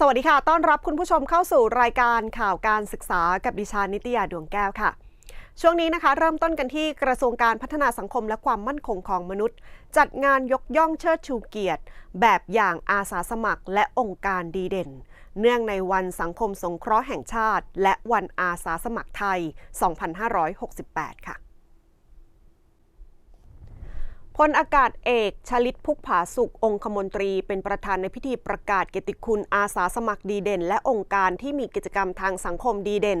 สวัสดีค่ะ ต้อนรับคุณผู้ชมเข้าสู่รายการข่าวการศึกษากับดิฉันนิตยาดวงแก้วค่ะ ช่วงนี้นะคะ เริ่มต้นกันที่กระทรวงการพัฒนาสังคมและความมั่นคงของมนุษย์ จัดงานยกย่องเชิดชูเกียรติ แบบอย่างอาสาสมัครและองค์การดีเด่น เนื่องในวันสังคมสงเคราะห์แห่งชาติ และวันอาสาสมัครไทย 2568 ค่ะ พลอากาศเอกชลิตพุกผาสุของคมนตรี เป็นประธานในพิธีประกาศเกียรติคุณอาสาสมัครดีเด่น และองค์การที่มีกิจกรรมทางสังคมดีเด่น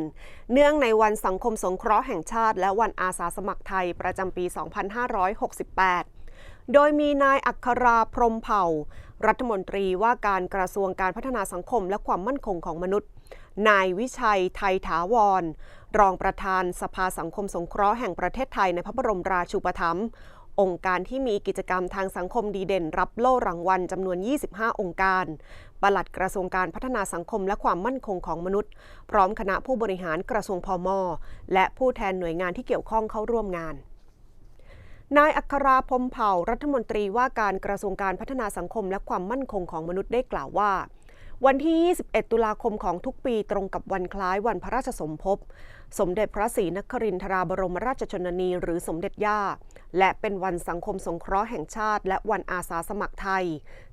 เนื่องในวันสังคมสงเคราะห์แห่งชาติ และวันอาสาสมัครไทยประจำปี 2568 โดยมีนายอัคราพรมเผ่า รัฐมนตรีว่าการกระทรวงการพัฒนาสังคมและความมั่นคงของมนุษย์ นายวิชัยไทยถาวร รองประธานสภาสังคมสงเคราะห์แห่งประเทศไทยในพระบรมราชูปถัมภ์ องค์การที่มีกิจกรรมทางสังคมดีเด่น รับโล่รางวัลจำนวน 25 องค์การ ปลัดกระทรวงการพัฒนาสังคมและความมั่นคงของมนุษย์ พร้อมคณะผู้บริหารกระทรวงพมอและผู้แทนหน่วยงานที่เกี่ยวข้องเข้าร่วมงานนายอัคราพรมเผ่ารัฐมนตรีว่าการกระทรวงการพัฒนาสังคมและความมั่นคงของมนุษย์ได้กล่าวว่า วันที่ 21 ตุลาคมของทุกปีตรงกับวันคล้ายวันพระราชสมภพ สมเด็จพระศรีนครินทราบรมราชชนนีหรือสมเด็จย่า และเป็นวันสังคมสงเคราะห์แห่งชาติ และวันอาสาสมัครไทย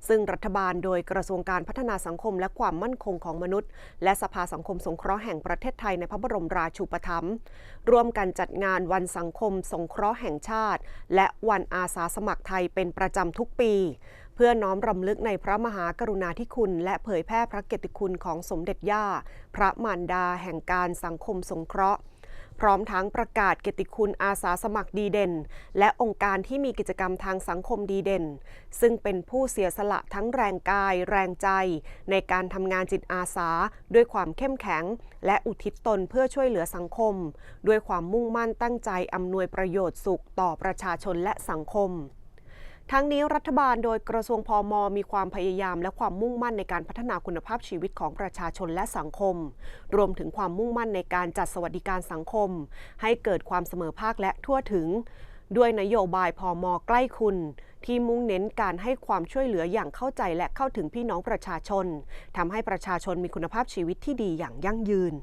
ซึ่งรัฐบาลโดยกระทรวงการพัฒนาสังคมและความมั่นคงของมนุษย์ และสภาสังคมสงเคราะห์แห่งประเทศไทยในพระบรมราชูปถัมภ์ร่วมกันจัดงานวันสังคมสงเคราะห์แห่งชาติ และวันอาสาสมัครไทยเป็นประจำทุกปี เพื่อน้อมรำลึกในพระมหากรุณาธิคุณ และเผยแพร่พระเกียรติคุณของสมเด็จย่า พระมารดาแห่งการสังคมสงเคราะห์ พร้อมทั้งประกาศเกียรติคุณอาสาสมัครดีเด่น และองค์การที่มีกิจกรรมทางสังคมดีเด่น ซึ่งเป็นผู้เสียสละทั้งแรงกาย แรงใจ ในการทำงานจิตอาสา ด้วยความเข้มแข็ง และอุทิศตนเพื่อช่วยเหลือสังคม ด้วยความมุ่งมั่นตั้งใจอำนวยประโยชน์สุขต่อประชาชนและสังคม ทั้งนี้รัฐบาลโดยกระทรวงพอมมีความพยายามและความมุ่งมั่นในการพัฒนาคุณภาพชีวิตของประชาชนและสังคม รวมถึงความมุ่งมั่นในการจัดสวัสดิการสังคม ให้เกิดความเสมอภาคและทั่วถึง ด้วยนโยบายพอมใกล้คุณ ที่มุ่งเน้นการให้ความช่วยเหลืออย่างเข้าใจและเข้าถึงพี่น้องประชาชนทำให้ประชาชนมีคุณภาพชีวิตที่ดีอย่างยั่งยืน